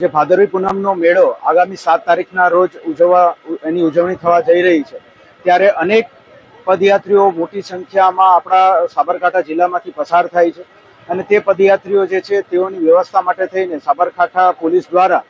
જે ભાદરવી પૂનમનો મેળો આગામી સાત તારીખના રોજ ઉજવવા એની ઉજવણી થવા જઈ રહી છે. ત્યારે અનેક પદયાત્રીઓ મોટી સંખ્યામાં આપણા સાબરકાંઠા જિલ્લામાંથી પસાર થાય છે અને તે પદયાત્રીઓ જે છે તેઓની વ્યવસ્થા માટે થઈને સાબરકાંઠા પોલીસ દ્વારા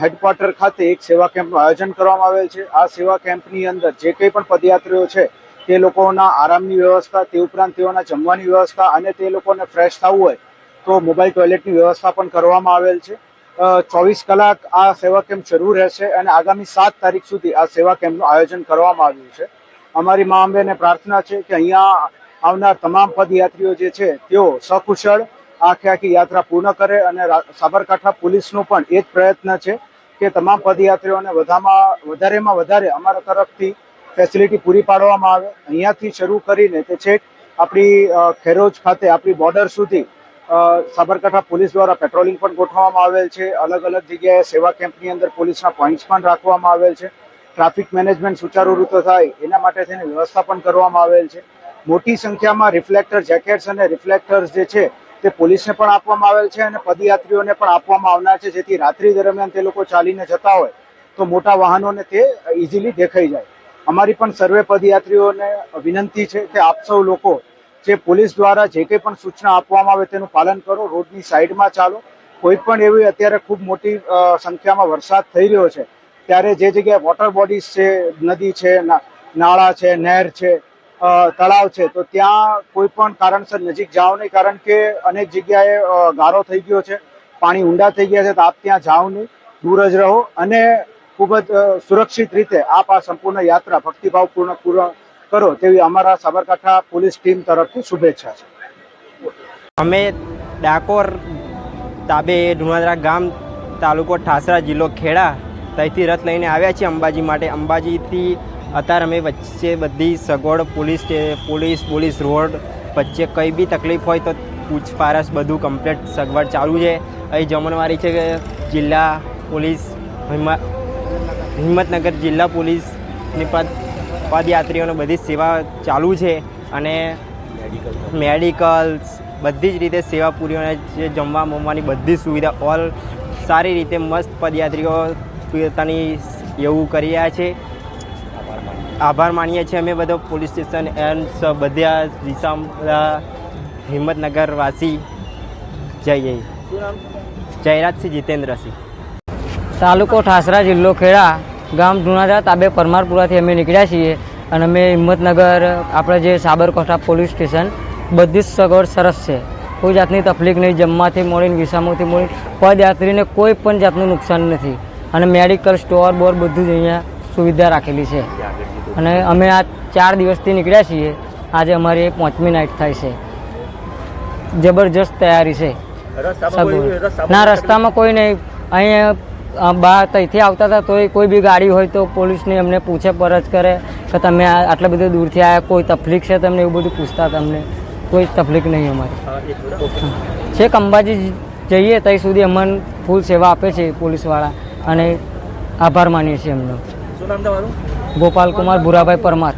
હેડક્વાર્ટર ખાતે એક સેવા કેમ્પનું આયોજન કરવામાં આવેલ છે. આ સેવા કેમ્પની અંદર જે કંઈ પણ પદયાત્રીઓ છે તે લોકોના આરામની વ્યવસ્થા, તે ઉપરાંત તેઓના જમવાની વ્યવસ્થા અને તે લોકોને ફ્રેશ થવું હોય તો મોબાઈલ ટોયલેટની વ્યવસ્થા પણ કરવામાં આવેલ છે. ચોવીસ કલાક આ સેવા કેમ્પ શરૂ રહેશે અને આગામી સાત તારીખ સુધી આ સેવા કેમ્પનું આયોજન કરવામાં આવ્યું છે. અમારી મા અંબેને પ્રાર્થના છે કે અહીંયા આવનાર તમામ પદયાત્રીઓ જે છે, તેઓ સકુશળ આખી આખી યાત્રા પૂર્ણ કરે અને સાબરકાંઠા પોલીસનો પણ એ જ પ્રયત્ન છે કે તમામ પદયાત્રીઓને વધામાં, વધારેમાં વધારે અમારા તરફથી ફેસિલિટી પૂરી પાડવામાં આવે. અહીંયાથી શરૂ કરીને તે છેક આપણી ખેરોજ ખાતે આપણી બોર્ડર સુધી સાબરકાંઠા પોલીસ દ્વારા પેટ્રોલિંગ પણ ગોઠવવામાં આવેલ છે. અલગ અલગ જગ્યાએ સેવા કેમ્પની અંદર પોલીસના પોઈન્ટ્સ પણ રાખવામાં આવેલ છે. ટ્રાફિક મેનેજમેન્ટ સુચારુ રીતે થાય એના માટે થઈને વ્યવસ્થા પણ કરવામાં આવેલ છે. મોટી સંખ્યામાં રિફ્લેક્ટર જેકેટ્સ અને રિફ્લેક્ટર્સ જે છે તે પોલીસને પણ આપવામાં આવેલ છે અને પદયાત્રીઓને પણ આપવામાં આવનાર છે. જેથી રાત્રિ દરમિયાન તે લોકો ચાલીને જતા હોય તો મોટા વાહનોને તે ઇઝીલી દેખાઈ જાય. અમારી પણ સર્વે પદયાત્રીઓને વિનંતી છે કે આપ સૌ લોકો જે પોલીસ દ્વારા જે કંઈ પણ સૂચના આપવામાં આવે તેનું પાલન કરો, રોડની સાઈડમાં ચાલો. કોઈ પણ એવી અત્યારે ખૂબ મોટી સંખ્યામાં વરસાદ થઈ રહ્યો છે, ત્યારે જે જગ્યાએ વોટર બોડીઝ છે, નદી છે નાળા છે, નહેર છે તળાવ છે, તો ત્યાં કોઈ પણ કારણસર નજીક જાઓ નહીં, કારણ કે અનેક જગ્યાએ ગારો થઈ ગયો છે, પાણી ઊંડા થઈ ગયા છે, તો આપ ત્યાં જાઓ નહીં, દૂર જ રહો અને ખૂબ જ સુરક્ષિત રીતે આપ આ સંપૂર્ણ યાત્રા ભક્તિભાવપૂર્ણ પૂર્ણ કરો તેવી અમારા સાબરકાંઠા પોલીસ ટીમ તરફથી શુભેચ્છા છે. અમે ડાકોર, તાબે ધુણાદરા ગામ, તાલુકો ઠાસરા જિલ્લો ખેડા ત્યાંથી રથ લઈને આવ્યા છીએ અંબાજી માટે. અંબાજીથી અત્યારે અમે વચ્ચે બધી સગવડ, પોલીસ પોલીસ પોલીસ રોડ વચ્ચે કંઈ બી તકલીફ હોય તો પૂછપારછ બધું કમ્પ્લીટ સગવડ ચાલુ છે. અહીં જમણવારી છે કે જિલ્લા પોલીસ હિંમત, હિંમતનગર જિલ્લા પોલીસની પદ પદયાત્રીઓને બધી સેવા ચાલુ છે અને મેડિકલ્સ, બધી જ રીતે સેવા પૂરી અને જે જમવા મમવાની બધી સુવિધા, ઓલ સારી રીતે મસ્ત પદયાત્રીઓ પોતાની એવું કરી રહ્યા છે. આભાર માનીએ છીએ અમે બધો પોલીસ સ્ટેશન એન્ડ બધા દિશા બધા હિંમતનગર વાસી જઈએ જયરાજસિંહ જીતેન્દ્રસિંહ. તાલુકો ઠાસરા જિલ્લો ખેડા. ગામ ધુણાજા તાબે પરમારપુરાથી અમે નીકળ્યા છીએ અને અમે હિંમતનગર આપણે જે સાબરકાંઠા પોલીસ સ્ટેશન બધી જ સગવડ સરસ છે. કોઈ જાતની તકલીફ નહીં જમવાથી મળીને વિસામોથી મળીને પદયાત્રીને કોઈ પણ જાતનું નુકસાન નથી. અને મેડિકલ સ્ટોર બોર બધું જ અહીંયા સુવિધા રાખેલી છે. અને અમે આ ચાર દિવસથી નીકળ્યા છીએ. આજે અમારી પાંચમી નાઇટ થાય છે. જબરજસ્ત તૈયારી છે. ના રસ્તામાં કોઈ નહીં. અહીંયા બહાર ત્યાંથી આવતા હતા તોય કોઈ બી ગાડી હોય તો પોલીસની અમને પૂછે પરજ કરે કે તમે આટલા બધા દૂરથી આવ્યા કોઈ તકલીફ છે તમને એવું બધું પૂછતા તમને? કોઈ તકલીફ નહીં અમારી. છેક અંબાજી જઈએ ત્યાં સુધી અમને ફૂલ સેવા આપે છે પોલીસવાળા. અને આભાર માનીએ છીએ એમનો. ગોપાલ કુમાર ભુરાભાઈ પરમાર.